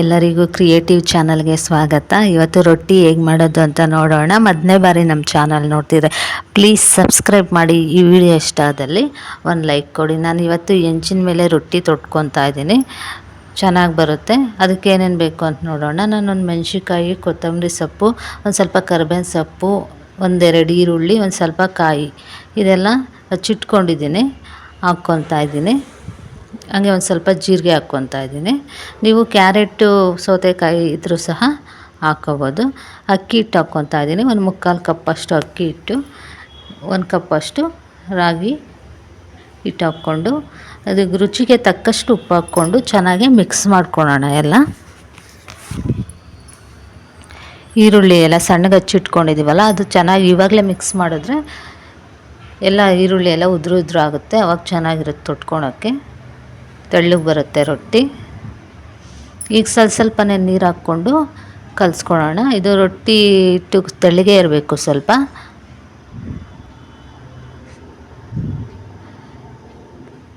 ಎಲ್ಲರಿಗೂ ಕ್ರಿಯೇಟಿವ್ ಚಾನಲ್ಗೆ ಸ್ವಾಗತ. ಇವತ್ತು ರೊಟ್ಟಿ ಹೇಗೆ ಮಾಡೋದು ಅಂತ ನೋಡೋಣ. ಮೊದಲನೇ ಬಾರಿ ನಮ್ಮ ಚಾನಲ್ ನೋಡ್ತಿದ್ರೆ ಪ್ಲೀಸ್ ಸಬ್ಸ್ಕ್ರೈಬ್ ಮಾಡಿ ಈ ವಿಡಿಯೋ ಇಷ್ಟ ಆದಲ್ಲಿ ಒಂದು ಲೈಕ್ ಕೊಡಿ. ನಾನು ಇವತ್ತು ಹೆಂಚಿನ ಮೇಲೆ ರೊಟ್ಟಿ ತೊಟ್ಕೊತಾ ಇದ್ದೀನಿ. ಚೆನ್ನಾಗಿ ಬರುತ್ತೆ. ಅದಕ್ಕೆ ಏನೇನು ಬೇಕು ಅಂತ ನೋಡೋಣ. ನಾನೊಂದು ಮೆಣಸಿಕಾಯಿ ಕೊತ್ತಂಬರಿ ಸೊಪ್ಪು, ಒಂದು ಸ್ವಲ್ಪ ಕರ್ಬೇವಿನ ಸೊಪ್ಪು, ಒಂದೆರಡು ಈರುಳ್ಳಿ, ಒಂದು ಸ್ವಲ್ಪ ಕಾಯಿ, ಇದೆಲ್ಲ ಹಚ್ಚಿಟ್ಕೊಂಡಿದ್ದೀನಿ ಹಾಕ್ಕೊತಾ ಇದ್ದೀನಿ. ಹಂಗೆ ಒಂದು ಸ್ವಲ್ಪ ಜೀರಿಗೆ ಹಾಕ್ಕೊತಾ ಇದ್ದೀನಿ. ನೀವು ಕ್ಯಾರೆಟು, ಸೌತೆಕಾಯಿ ಇದ್ದರೂ ಸಹ ಹಾಕ್ಕೋಬೋದು. ಅಕ್ಕಿ ಹಿಟ್ಟು ಹಾಕ್ಕೊತಾ ಇದ್ದೀನಿ. ಒಂದು ಮುಕ್ಕಾಲು ಕಪ್ಪಷ್ಟು ಅಕ್ಕಿ ಹಿಟ್ಟು, ಒಂದು ಕಪ್ಪಷ್ಟು ರಾಗಿ ಹಿಟ್ಟು ಹಾಕ್ಕೊಂಡು, ಅದಕ್ಕೆ ರುಚಿಗೆ ತಕ್ಕಷ್ಟು ಉಪ್ಪು ಹಾಕ್ಕೊಂಡು ಚೆನ್ನಾಗಿ ಮಿಕ್ಸ್ ಮಾಡ್ಕೊಳ್ಳೋಣ ಎಲ್ಲ. ಈರುಳ್ಳಿ ಎಲ್ಲ ಸಣ್ಣಗೆ ಹಚ್ಚಿಟ್ಕೊಂಡಿದ್ದೀವಲ್ಲ, ಅದು ಚೆನ್ನಾಗಿ ಇವಾಗಲೇ ಮಿಕ್ಸ್ ಮಾಡಿದ್ರೆ ಎಲ್ಲ ಈರುಳ್ಳಿ ಎಲ್ಲ ಉದುರು ಉದುರು ಆಗುತ್ತೆ ಅವಾಗ ಚೆನ್ನಾಗಿರುತ್ತೆ ತೊಟ್ಕೊಳಕ್ಕೆ. ತೆಳ್ಳಗೆ ಬರುತ್ತೆ ರೊಟ್ಟಿ. ಈಗ ಸ್ವಲ್ಪ ಸ್ವಲ್ಪನೇ ನೀರು ಹಾಕ್ಕೊಂಡು ಕಲಿಸ್ಕೊಳ್ಳೋಣ. ಇದು ರೊಟ್ಟಿ ಇಟ್ಟು ತೆಳ್ಳಗೆ ಇರಬೇಕು ಸ್ವಲ್ಪ.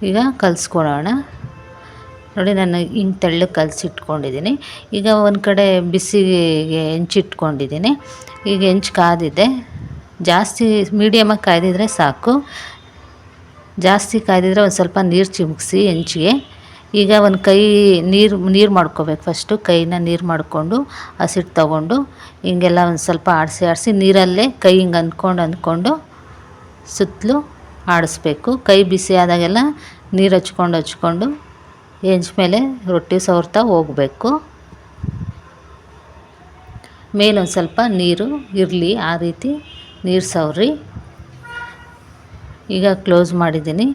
ಈಗ ಕಲಿಸ್ಕೊಳ್ಳೋಣ. ನೋಡಿ ನಾನು ಹಿಂಗೆ ತೆಳ್ಳಗೆ ಕಲಸಿಟ್ಕೊಂಡಿದ್ದೀನಿ. ಈಗ ಒಂದು ಕಡೆ ಬಿಸಿಗೆ ಹೆಂಚಿಟ್ಕೊಂಡಿದ್ದೀನಿ. ಈಗ ಹೆಂಚು ಕಾದಿದೆ. ಜಾಸ್ತಿ ಮೀಡಿಯಮಾಗಿ ಕಾಯ್ದಿದ್ರೆ ಸಾಕು. ಜಾಸ್ತಿ ಕಾಯ್ದಿದ್ರೆ ಒಂದು ಸ್ವಲ್ಪ ನೀರು ಚಿಮುಕ್ಸಿ ಹೆಂಚಿಗೆ. ಈಗ ಒಂದು ಕೈ ನೀರು ನೀರು ಮಾಡ್ಕೋಬೇಕು ಫಸ್ಟು ಕೈನ ನೀರು ಮಾಡಿಕೊಂಡು ಹಸಿಟ್ಟು ತಗೊಂಡು ಹಿಂಗೆಲ್ಲ ಒಂದು ಸ್ವಲ್ಪ ಆಡಿಸಿ ಆಡಿಸಿ ನೀರಲ್ಲೇ ಕೈ ಹಿಂಗೆ ಅಂದ್ಕೊಂಡು ಅಂದ್ಕೊಂಡು ಸುತ್ತಲೂ ಆಡಿಸ್ಬೇಕು. ಕೈ ಬಿಸಿ ಆದಾಗೆಲ್ಲ ನೀರು ಹಚ್ಕೊಂಡು ಹಚ್ಕೊಂಡು ಹೆಂಚ ಮೇಲೆ ರೊಟ್ಟಿ ಸವರ್ತಾ ಹೋಗಬೇಕು. ಮೇಲೊಂದು ಸ್ವಲ್ಪ ನೀರು ಇರಲಿ, ಆ ರೀತಿ ನೀರು ಸವರಿ. ಈಗ ಕ್ಲೋಸ್ ಮಾಡಿದ್ದೀನಿ.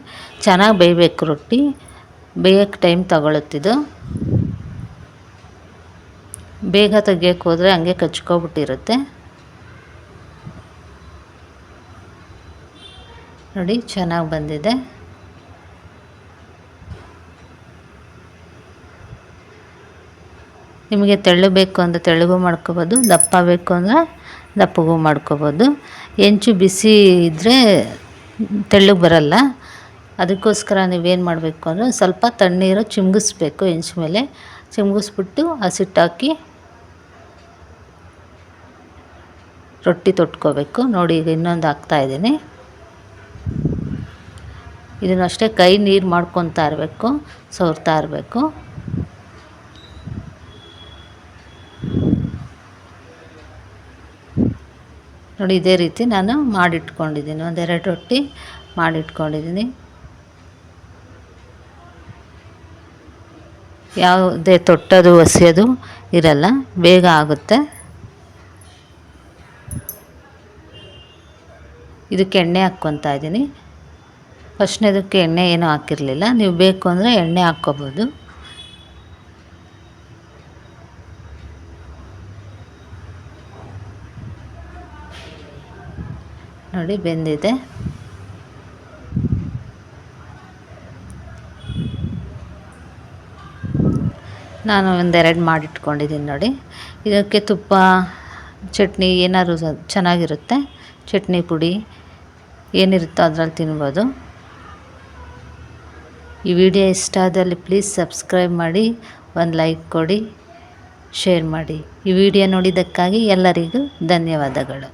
ಚೆನ್ನಾಗಿ ಬೇಯಬೇಕು ರೊಟ್ಟಿ. ಬೇಯೋಕ್ಕೆ ಟೈಮ್ ತಗೊಳುತ್ತಿದ್ದು ಬೇಗ ತೆಗಿಯೋಕ್ಕೆ ಹೋದರೆ ಹಂಗೆ ಕಚ್ಕೊಬಿಟ್ಟಿರುತ್ತೆ. ನೋಡಿ, ಚೆನ್ನಾಗಿ ಬಂದಿದೆ. ನಿಮಗೆ ತೆಳ್ಳು ಬೇಕು ಅಂದರೆ ತೆಳ್ಳಗೂ ಮಾಡ್ಕೋಬೋದು, ದಪ್ಪ ಬೇಕು ಅಂದರೆ ದಪ್ಪಗೂ ಮಾಡ್ಕೋಬೋದು. ಹೆಂಚು ಬಿಸಿ ಇದ್ದರೆ ತೆಳ್ಳಗೆ ಬರಲ್ಲ. ಅದಕ್ಕೋಸ್ಕರ ನೀವೇನು ಮಾಡಬೇಕು ಅಂದರೆ ಸ್ವಲ್ಪ ತಣ್ಣೀರು ಚಿಮ್ಗಿಸ್ಬೇಕು ಹೆಂಚು ಮೇಲೆ. ಚಿಮ್ಗಿಸ್ಬಿಟ್ಟು ಹಸಿಟ್ಟಾಕಿ ರೊಟ್ಟಿ ತೊಟ್ಕೋಬೇಕು. ನೋಡಿ ಈಗ ಇನ್ನೊಂದು ಹಾಕ್ತಾಯಿದ್ದೀನಿ ಇದನ್ನು ಅಷ್ಟೇ ಕೈ ನೀರು ಮಾಡ್ಕೊತಾ ಇರಬೇಕು, ಸೋರ್ತಾ ಇರಬೇಕು. ನೋಡಿ, ಇದೇ ರೀತಿ ನಾನು ಮಾಡಿಟ್ಕೊಂಡಿದ್ದೀನಿ. ಒಂದೆರಡು ರೊಟ್ಟಿ ಮಾಡಿಟ್ಕೊಂಡಿದ್ದೀನಿ. ಯಾವುದೇ ತೊಟ್ಟದು ಒಸೆಯೋದು ಇರಲ್ಲ, ಬೇಗ ಆಗುತ್ತೆ. ಇದಕ್ಕೆ ಎಣ್ಣೆ ಹಾಕ್ಕೊತಾ ಇದ್ದೀನಿ. ಫಸ್ಟ್ನೇದಕ್ಕೆ ಎಣ್ಣೆ ಏನೂ ಹಾಕಿರಲಿಲ್ಲ. ನೀವು ಬೇಕು ಅಂದರೆ ಎಣ್ಣೆ ಹಾಕ್ಕೋಬೋದು. ನೋಡಿ, ಬೆಂದಿದೆ. ನಾನು ಒಂದೆರಡು ಮಾಡಿಟ್ಕೊಂಡಿದ್ದೀನಿ ನೋಡಿ. ಇದಕ್ಕೆ ತುಪ್ಪ, ಚಟ್ನಿ ಏನಾದ್ರು ಚೆನ್ನಾಗಿರುತ್ತೆ. ಚಟ್ನಿ ಪುಡಿ ಏನಿರುತ್ತೋ ಅದರಲ್ಲಿ ತಿನ್ಬೋದು. ಈ ವಿಡಿಯೋ ಇಷ್ಟ ಆದಲ್ಲಿ ಪ್ಲೀಸ್ ಸಬ್ಸ್ಕ್ರೈಬ್ ಮಾಡಿ, ಒಂದು ಲೈಕ್ ಕೊಡಿ, ಶೇರ್ ಮಾಡಿ. ಈ ವಿಡಿಯೋ ನೋಡಿದ್ದಕ್ಕಾಗಿ ಎಲ್ಲರಿಗೂ ಧನ್ಯವಾದಗಳು.